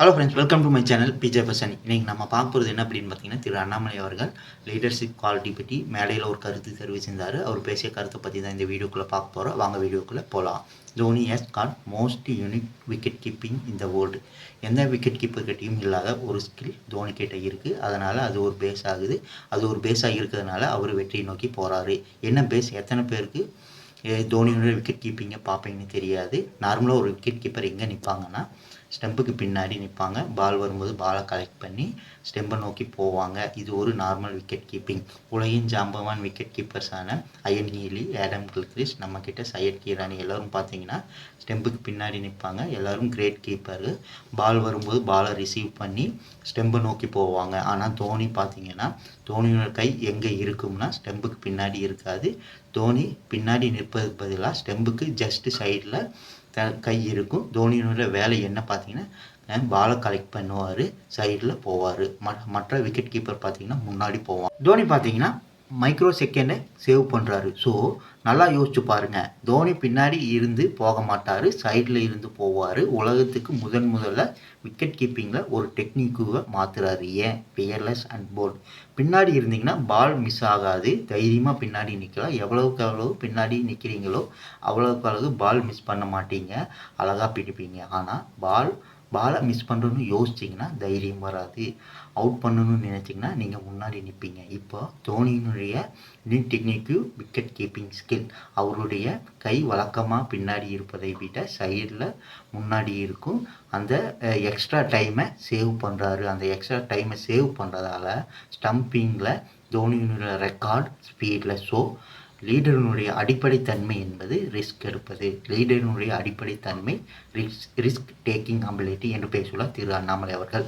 Hello friends welcome to my channel PJ பசன் இன்னைக்கு நம்ம பார்க்க போகிறது என்ன அப்படின்னு பார்த்தீங்கன்னா திரு அண்ணாமலை அவர்கள் லீடர்ஷிப் குவாலிட்டி பற்றி மேடையில் ஒரு கருத்து தெரிவிச்சிருந்தார். அவர் பேசிய கருத்தை பற்றி தான் இந்த வீடியோக்குள்ளே பார்க்க போகிறோம் வாங்க வீடியோக்குள்ளே போகலாம் Dhoni has got most unique wicket keeping இந்த வேர்ல்டு எந்த விக்கெட் கீப்பர் கிட்டையும் இல்லாத ஒரு ஸ்கில் தோனி கிட்ட இருக்குது அதனால் அது ஒரு பேஸ் ஆகுது. அது ஒரு பேஸாக இருக்கிறதுனால அவர் வெற்றியை நோக்கி போகிறாரு என்ன பேஸ் எத்தனை பேருக்கு? தோனியோட விக்கெட் கீப்பிங்கை பார்ப்பீங்கன்னு தெரியாது. நார்மலாக ஒரு விக்கெட் கீப்பர் எங்கே நிற்பாங்கன்னா ஸ்டெம்புக்கு பின்னாடி நிற்பாங்க பால் வரும்போது பாலை கலெக்ட் பண்ணி ஸ்டெம்பை நோக்கி போவாங்க. இது ஒரு நார்மல் விக்கெட் கீப்பிங் உலகின் ஜாம்பவான் விக்கெட் கீப்பர்ஸான அயன் ஹீலி ஆடம் கில்கிரிஸ் நம்மக்கிட்ட சையத் கீரானி எல்லோரும் பார்த்தீங்கன்னா ஸ்டெம்புக்கு பின்னாடி நிற்பாங்க எல்லோரும் கிரேட் கீப்பரு பால் வரும்போது பாலை ரிசீவ் பண்ணி ஸ்டெம்பை நோக்கி போவாங்க. ஆனால் தோனி பார்த்தீங்கன்னா தோனியோட கை எங்கே இருக்கும்னா ஸ்டெம்புக்கு பின்னாடி இருக்காது. தோனி பின்னாடி நிற்பதுக்கு பதிலாக ஸ்டெம்புக்கு ஜஸ்ட் சைடில் த கை இருக்கும். தோனியினுடைய வேலை என்ன பார்த்தீங்கன்னா பாலை கலெக்ட் பண்ணுவார் சைடில் போவார். மற்ற விக்கெட் கீப்பர் பார்த்தீங்கன்னா முன்னாடி போவான் தோனி பார்த்தீங்கன்னா மைக்ரோ செகண்டை சேவ் பண்ணுறாரு ஸோ நல்லா யோசிச்சு பாருங்க. தோனி பின்னாடி இருந்து போக மாட்டார். சைடில் இருந்து போவார். உலகத்துக்கு முதன் முதல்ல விக்கெட் கீப்பிங்கில் ஒரு டெக்னிக்குவை மாற்றுறாரு ஏன்? பியர்லெஸ் அண்ட் போல்ட் பின்னாடி இருந்தீங்கன்னா பால் மிஸ் ஆகாது. தைரியமாக பின்னாடி நிற்கலாம் எவ்வளவுக்கு எவ்வளவு பின்னாடி நிற்கிறீங்களோ அவ்வளோக்கு அளவு பால் மிஸ் பண்ண மாட்டீங்க. அழகாக பிடிப்பீங்க. ஆனால் பால் பாலை மிஸ் பண்ணுறோன்னு யோசிச்சிங்கன்னா தைரியம் வராது. அவுட் பண்ணணும்னு நினச்சிங்கன்னா நீங்கள் முன்னாடி நிற்பீங்க இப்போ தோனியினுடைய new technique wicket keeping skill அவருடைய கை வழக்கமாக பின்னாடி இருப்பதை விட சைடில் முன்னாடி இருக்கும். அந்த எக்ஸ்ட்ரா டைமை சேவ் பண்ணுறாரு அந்த எக்ஸ்ட்ரா டைமை சேவ் பண்ணுறதால ஸ்டம்பிங்கில் தோனியினுடைய ரெக்கார்ட் ஸ்பீடில் ஸோ லீடரினுடைய அடிப்படை தன்மை என்பது ரிஸ்க் எடுப்பது. லீடரினுடைய அடிப்படை தன்மை ரிஸ்க் ரிஸ்க் டேக்கிங் அபிலிட்டி என்று பேசுகிறார் திரு அண்ணாமலை அவர்கள்.